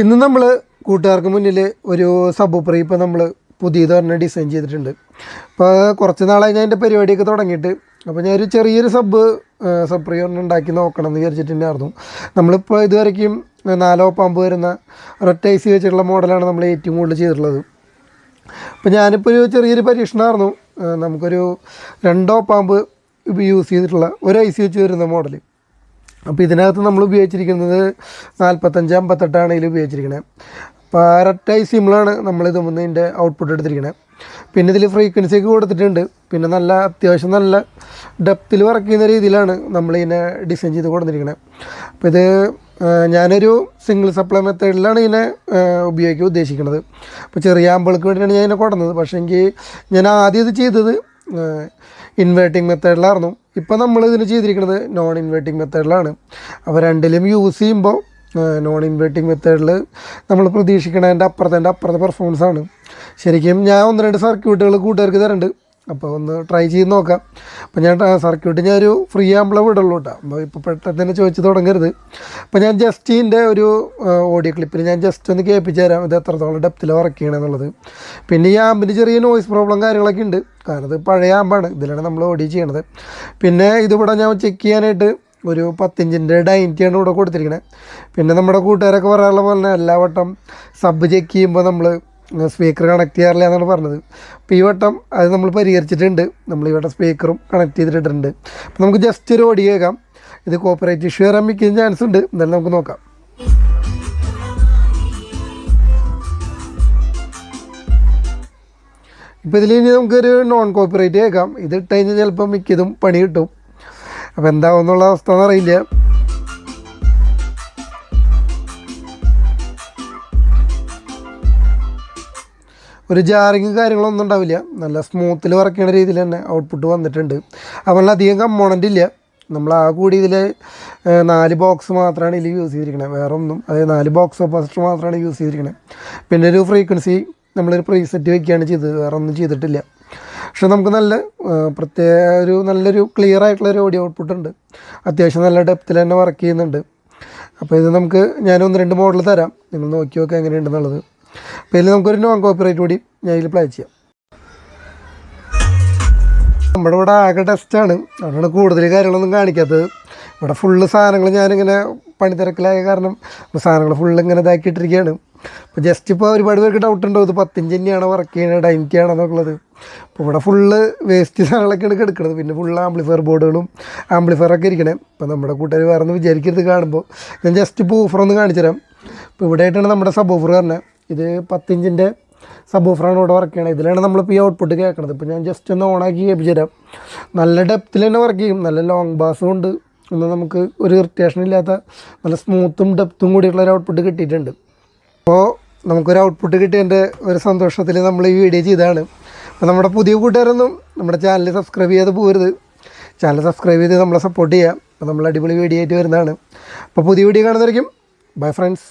ഇന്ന് നമ്മൾ കൂട്ടുകാർക്ക് മുന്നിൽ ഒരു സബ് പ്രീ ഇപ്പോൾ നമ്മൾ പുതിയത് പറഞ്ഞ ഡിസൈൻ ചെയ്തിട്ടുണ്ട്. അപ്പോൾ കുറച്ച് നാളായി ഞാൻ എന്റെ പരിപാടിയൊക്കെ തുടങ്ങിയിട്ട്. അപ്പോൾ ഞാനൊരു ചെറിയൊരു സബ് പ്രീ ഒരെണ്ണം ഉണ്ടാക്കി നോക്കണം എന്ന് വിചാരിച്ചിട്ടുണ്ടായിരുന്നു നമ്മളിപ്പോൾ ഇതുവരയ്ക്കും നാലോ പാമ്പ് വരുന്ന ഒരൊറ്റ ഐ സി വെച്ചിട്ടുള്ള മോഡലാണ് നമ്മൾ ഏറ്റവും കൂടുതൽ ചെയ്തിട്ടുള്ളത്. അപ്പോൾ ഞാനിപ്പോൾ ഒരു ചെറിയൊരു പരീക്ഷണമായിരുന്നു. നമുക്കൊരു രണ്ടോ പാമ്പ് യൂസ് ചെയ്തിട്ടുള്ള ഒരു ഐ സി വെച്ച് വരുന്ന മോഡൽ അപ്പോൾ ഇതിനകത്ത് നമ്മൾ ഉപയോഗിച്ചിരിക്കുന്നത് നാൽപ്പത്തഞ്ച് അമ്പത്തെട്ടാണ് ഇതിൽ ഉപയോഗിച്ചിരിക്കുന്നത് പാരറ്റൈ സിമ്മിളാണ് നമ്മൾ ഇത് ഇതിന്റെ ഔട്ട്പുട്ട് എടുത്തിരിക്കുന്നത് പിന്നെ ഇതിൽ ഫ്രീക്വൻസി ഒക്കെ കൊടുത്തിട്ടുണ്ട്. പിന്നെ നല്ല അത്യാവശ്യം നല്ല ഡെപ്തിൽ വർക്ക് ചെയ്യുന്ന രീതിയിലാണ് നമ്മൾ ഇതിനെ ഡിസൈൻ ചെയ്ത് കൊടുത്തിരിക്കുന്നത് അപ്പോൾ ഇത് ഞാനൊരു സിംഗിൾ സപ്ലൈ മെത്തേഡിലാണ് ഇതിനെ ഉപയോഗിക്കാൻ ഉദ്ദേശിക്കുന്നത് അപ്പോൾ ചെറിയ ആമ്പിൾക്ക് വേണ്ടിയാണ് ഞാൻ ഇതിനെ കൊടുന്നത് പക്ഷേ എങ്കിൽ ഞാൻ ആദ്യം ഇത് ചെയ്തത് ഇൻവേർട്ടിംഗ് മെത്തേഡിലായിരുന്നു ഇപ്പോൾ നമ്മൾ ഇതിന് ചെയ്തിരിക്കുന്നത് നോൺ ഇൻവേർട്ടിംഗ് മെത്തേഡിലാണ് അപ്പോൾ രണ്ടിലും യൂസ് ചെയ്യുമ്പോൾ നോൺ ഇൻവേർട്ടിംഗ് മെത്തേഡിൽ നമ്മൾ പ്രതീക്ഷിക്കണതിന്റെ അപ്പുറത്തെ അപ്പുറത്തെ പെർഫോമൻസ് ആണ്. ശരിക്കും ഞാൻ ഒന്ന് രണ്ട് സർക്യൂട്ടുകൾ കൂട്ടുകാർക്ക് തരുന്നുണ്ട് അപ്പോൾ ഒന്ന് ട്രൈ ചെയ്ത് നോക്കാം. അപ്പോൾ ഞാൻ സർക്യൂട്ട് ഒരു ഫ്രീ ആകുമ്പോഴേ വിടുള്ളൂ കേട്ടോ അപ്പോൾ ഇപ്പോൾ പെട്ടെന്ന് തന്നെ ചോദിച്ച് തുടങ്ങരുത്. അപ്പോൾ ഞാൻ ജസ്റ്റ് ഇതിന്റെ ഒരു ഓഡിയോ ക്ലിപ്പിൽ ഞാൻ ജസ്റ്റ് ഒന്ന് കേൾപ്പിച്ച് തരാം. ഇത് എത്രത്തോളം ഡെപ്തിൽ വർക്ക് ചെയ്യണമെന്നുള്ളത് പിന്നെ ഈ ആമ്പിന് ചെറിയ നോയ്സ് പ്രോബ്ലം കാര്യങ്ങളൊക്കെ ഉണ്ട്. കാരണം ഇത് പഴയ ആമ്പാണ്. ഇതിലാണ് നമ്മൾ ഓഡിയോ ചെയ്യണത്. പിന്നെ ഇതിവിടെ ഞാൻ ചെക്ക് ചെയ്യാനായിട്ട് ഒരു പത്തിഞ്ചിന്റെ ഡൈനിറ്റിയാണ് ഇവിടെ കൊടുത്തിരിക്കുന്നത് പിന്നെ നമ്മുടെ കൂട്ടുകാരൊക്കെ പറയാനുള്ള പോലെ തന്നെ എല്ലാ വട്ടം സബ് ചെക്ക് ചെയ്യുമ്പോൾ നമ്മൾ സ്പീക്കർ കണക്ട് ചെയ്യാറില്ല എന്നാണ് പറഞ്ഞത്. അപ്പോൾ ഈ വട്ടം അത് നമ്മൾ പരിഹരിച്ചിട്ടുണ്ട്. നമ്മൾ ഈ വട്ടം സ്പീക്കറും കണക്ട് ചെയ്തിട്ടുണ്ട് അപ്പോൾ നമുക്ക് ജസ്റ്റ് ഒരു ഓടി കേൾക്കാം. ഇത് കോപ്പറേറ്റ് ഇഷ്യൂ വരാൻ മിക്ക ചാൻസ് ഉണ്ട്. എന്തായാലും നമുക്ക് നോക്കാം. ഇപ്പോൾ ഇതിൽ ഇനി നമുക്കൊരു നോൺ കോപ്പറേറ്റ് കേൾക്കാം. ഇത് ഇട്ട് കഴിഞ്ഞാൽ ചിലപ്പോൾ മിക്കതും പണി കിട്ടും. അപ്പോൾ എന്താവും എന്നുള്ള അവസ്ഥ എന്നറിയില്ല ഒരു ജാറിങ് കാര്യങ്ങളൊന്നും ഉണ്ടാവില്ല. നല്ല സ്മൂത്തിൽ വർക്ക് ചെയ്യുന്ന രീതിയിൽ തന്നെ ഔട്ട്പുട്ട് വന്നിട്ടുണ്ട്. അപ്പോൾ അധികം കമ്പോണന്റ് ഇല്ല. നമ്മൾ ആ കൂടി ഇതിൽ നാല് ബോക്സ് മാത്രമാണ് ഇതിൽ യൂസ് ചെയ്തിരിക്കുന്നത് വേറെ ഒന്നും. അതായത് നാല് ബോക്സ് ഓപ്പോസിറ്റ് മാത്രമാണ് യൂസ് ചെയ്തിരിക്കുന്നത് പിന്നെ ഒരു ഫ്രീക്വൻസി നമ്മളൊരു പ്രീസെറ്റ് വയ്ക്കുകയാണ് ചെയ്തത്. വേറെ ഒന്നും ചെയ്തിട്ടില്ല. പക്ഷെ നമുക്ക് നല്ല പ്രത്യേക ഒരു നല്ലൊരു ക്ലിയർ ആയിട്ടുള്ള ഒരു ഓഡിയോ ഔട്ട്പുട്ട് ഉണ്ട്. അത്യാവശ്യം നല്ല ഡെപ്തിൽ തന്നെ വർക്ക് ചെയ്യുന്നുണ്ട്. അപ്പോൾ ഇത് നമുക്ക് ഞാൻ ഒന്ന് രണ്ട് മോഡൽ തരാം. നിങ്ങൾ നോക്കി നോക്കുക എങ്ങനെയുണ്ടെന്നുള്ളത്. അപ്പോൾ ഇതിൽ നമുക്കൊരു നോൺ കോപ്പിറൈറ്റ് കൂടി ഞാൻ ഇതിൽ പ്ലേ ചെയ്യാം. നമ്മുടെ ഇവിടെ ആകെ ടെസ്റ്റാണ് അതുകൊണ്ട് കൂടുതൽ കാര്യങ്ങളൊന്നും കാണിക്കാത്തത്. ഇവിടെ ഫുള്ള് സാധനങ്ങൾ ഞാനിങ്ങനെ പണിത്തിരക്കിലായ കാരണം സാധനങ്ങൾ ഫുള്ള് ഇങ്ങനെ ഇതാക്കിയിട്ടിരിക്കുകയാണ്. അപ്പോൾ ജസ്റ്റ് ഇപ്പോൾ ഒരുപാട് പേർക്ക് ഡൗട്ട് ഉണ്ടോ? ഇത് പത്തിഞ്ച് തന്നെയാണോ വർക്ക് ചെയ്യുന്നത്? ഡൈനിറ്റി ആണോ എന്നുള്ളത്. അപ്പോൾ ഇവിടെ ഫുള്ള് വേസ്റ്റ് സാധനങ്ങളൊക്കെയാണ് കിടക്കുന്നത് പിന്നെ ഫുള്ള് ആംപ്ലിഫയർ ബോർഡുകളും ആംപ്ലിഫയറൊക്കെ ഇരിക്കണേ. അപ്പോൾ നമ്മുടെ കൂട്ടുകാർ വേറെ ഒന്ന് വിചാരിക്കരുത് കാണുമ്പോൾ ഞാൻ ജസ്റ്റ് ബൂഫർ ഒന്ന് കാണിച്ചു തരാം ഇപ്പോൾ ഇവിടെ ആയിട്ടാണ് നമ്മുടെ സബ് ഓഫർ പറഞ്ഞത്. ഇത് പത്തിഞ്ചിന്റെ സബ് ഓഫറാണ് ഇവിടെ വർക്ക് ചെയ്യണത്. ഇതിലാണ് നമ്മളിപ്പോൾ ഈ ഔട്ട്പുട്ട് കേൾക്കുന്നത് ഇപ്പോൾ ഞാൻ ജസ്റ്റ് ഒന്ന് ഓണാക്കി കേൾപ്പിച്ചു തരാം നല്ല ഡെപ്തിൽ തന്നെ വർക്ക് ചെയ്യും. നല്ല ലോങ് ബാസും ഉണ്ട്. എന്നാൽ നമുക്ക് ഒരു ഇറിറ്റേഷൻ ഇല്ലാത്ത നല്ല സ്മൂത്തും ഡെപ്തും കൂടിയിട്ടുള്ള ഒരു ഔട്ട്പുട്ട് കിട്ടിയിട്ടുണ്ട്. അപ്പോൾ നമുക്കൊരു ഔട്ട്പുട്ട് കിട്ടിയതിന്റെ ഒരു സന്തോഷത്തിൽ നമ്മൾ ഈ വീഡിയോ ചെയ്താണ് അപ്പോൾ നമ്മുടെ പുതിയ കൂട്ടുകാരൊന്നും നമ്മുടെ ചാനൽ സബ്സ്ക്രൈബ് ചെയ്യാതെ പോരുത് ചാനൽ സബ്സ്ക്രൈബ് ചെയ്ത് നമ്മളെ സപ്പോർട്ട് ചെയ്യുക അപ്പോൾ നമ്മൾ അടിപൊളി വീഡിയോ ആയിട്ട് വരുന്നതാണ്. അപ്പോൾ പുതിയ വീഡിയോ കാണുന്നതായിരിക്കും ബൈ ഫ്രണ്ട്സ്